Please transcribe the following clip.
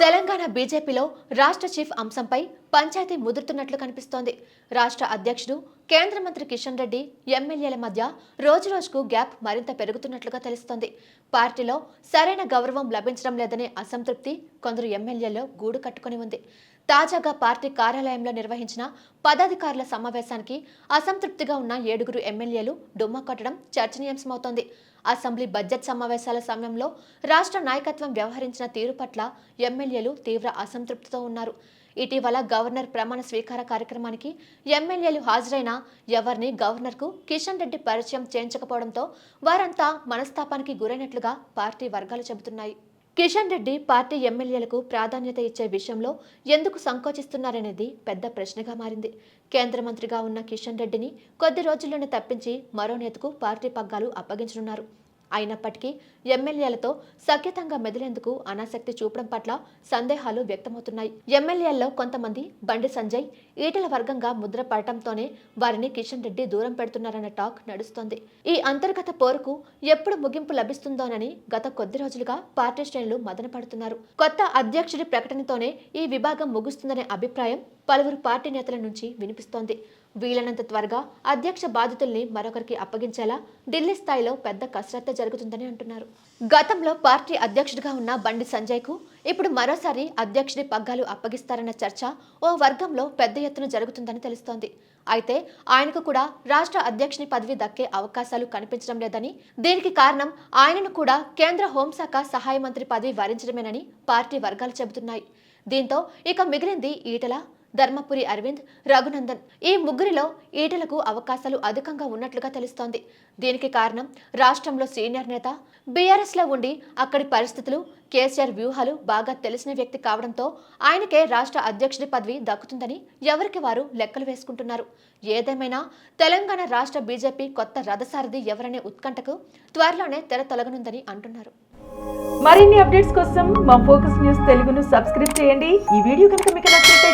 తెలంగాణ బీజేపీలో రాష్ట్ర చీఫ్ అంశంపై పంచాయతీ ముదురుతున్నట్లు కనిపిస్తోంది. రాష్ట్ర అధ్యక్షుడు కేంద్ర మంత్రి కిషన్ రెడ్డి ఎమ్మెల్యేల మధ్య రోజురోజుకు గ్యాప్ మరింత పెరుగుతున్నట్లుగా తెలుస్తోంది. పార్టీలో సరైన గౌరవం లభించడం లేదనే అసంతృప్తి కొందరు ఎమ్మెల్యేల్లో గూడు కట్టుకుని ఉంది. తాజాగా పార్టీ కార్యాలయంలో నిర్వహించిన పదాధికారుల సమావేశానికి అసంతృప్తిగా ఉన్న ఏడుగురు ఎమ్మెల్యేలు డుమ్మా కొట్టడం చర్చనీయాంశమవుతోంది. అసెంబ్లీ బడ్జెట్ సమావేశాల సమయంలో రాష్ట్ర నాయకత్వం వ్యవహరించిన తీరు పట్ల ఎమ్మెల్యేలు తీవ్ర అసంతృప్తితో ఉన్నారు. ఇటీవల గవర్నర్ ప్రమాణ స్వీకార కార్యక్రమానికి ఎమ్మెల్యేలు హాజరైన ఎవరిని గవర్నర్కు కిషన్ రెడ్డి పరిచయం చేయించకపోవడంతో వారంతా మనస్తాపానికి గురైనట్లుగా పార్టీ వర్గాలు చెబుతున్నాయి. కిషన్ రెడ్డి పార్టీ ఎమ్మెల్యేలకు ప్రాధాన్యత ఇచ్చే విషయంలో ఎందుకు సంకోచిస్తున్నారనేది పెద్ద ప్రశ్నగా మారింది. కేంద్ర మంత్రిగా ఉన్న కిషన్ రెడ్డిని కొద్ది రోజుల్లోనే తప్పించి మరో నేతకు పార్టీ పగ్గాలు అప్పగించనున్నారు. అయినప్పటికీ ఎమ్మెల్యేలతో సఖ్యతంగా మెదిలేందుకు అనాసక్తి చూపడం పట్ల సందేహాలు వ్యక్తమవుతున్నాయి. ఎమ్మెల్యేల్లో కొంతమంది బండి సంజయ్ ఈటల వర్గంగా ముద్ర పడటంతోనే వారిని కిషన్ రెడ్డి దూరం పెడుతున్నారన్న టాక్ నడుస్తోంది. ఈ అంతర్గత పోరుకు ఎప్పుడు ముగింపు లభిస్తుందోనని గత కొద్ది రోజులుగా పార్టీ శ్రేణులు మదన పడుతున్నారు కొత్త అధ్యక్షుడి ప్రకటనతోనే ఈ విభాగం ముగుస్తుందనే అభిప్రాయం పలువురు పార్టీ నేతల నుంచి వినిపిస్తోంది. వీలైనంత త్వరగా అధ్యక్ష బాధితుల్ని మరొకరికి అప్పగించేలా ఢిల్లీ స్థాయిలో పెద్ద కసరత్తు జరుగుతుందని అంటున్నారు. గతంలో పార్టీ అధ్యక్షుడిగా ఉన్న బండి సంజయ్కు ఇప్పుడు మరోసారి అధ్యక్షుడి పగ్గాలు అప్పగిస్తారన్న చర్చ ఓ వర్గంలో పెద్ద ఎత్తున జరుగుతుందని తెలుస్తోంది. అయితే ఆయనకు కూడా రాష్ట్ర అధ్యక్షుని పదవి దక్కే అవకాశాలు కనిపించడం లేదని దీనికి కారణం ఆయనను కూడా కేంద్ర హోంశాఖ సహాయ మంత్రి పదవి వరించడమేనని పార్టీ వర్గాలు చెబుతున్నాయి. దీంతో ఇక మిగిలింది ఈటల ధర్మపురి అరవింద్ రఘునందన్ ఈ ముగ్గురిలో ఈటలకు అవకాశాలు అధికంగా ఉన్నట్లుగా తెలుస్తోంది. దీనికి కారణం రాష్ట్రంలో సీనియర్ నేత బీఆర్ఎస్లో ఉండి అక్కడి పరిస్థితులు కేసీఆర్ వ్యూహాలు బాగా తెలిసిన వ్యక్తి కావడంతో ఆయనకే రాష్ట్ర అధ్యక్షుడి పదవి దక్కుతుందని ఎవరికి వారు లెక్కలు వేసుకుంటున్నారు. ఏదేమైనా తెలంగాణ రాష్ట్ర బీజేపీ కొత్త రథసారథి ఎవరనే ఉత్కంఠకు త్వరలోనే తెర తొలగనుందని అంటున్నారు. మరిన్ని అప్డేట్స్ కోసం మా ఫోకస్ న్యూస్ తెలుగును సబ్స్క్రైబ్ చేయండి. ఈ వీడియో కనుక మీకు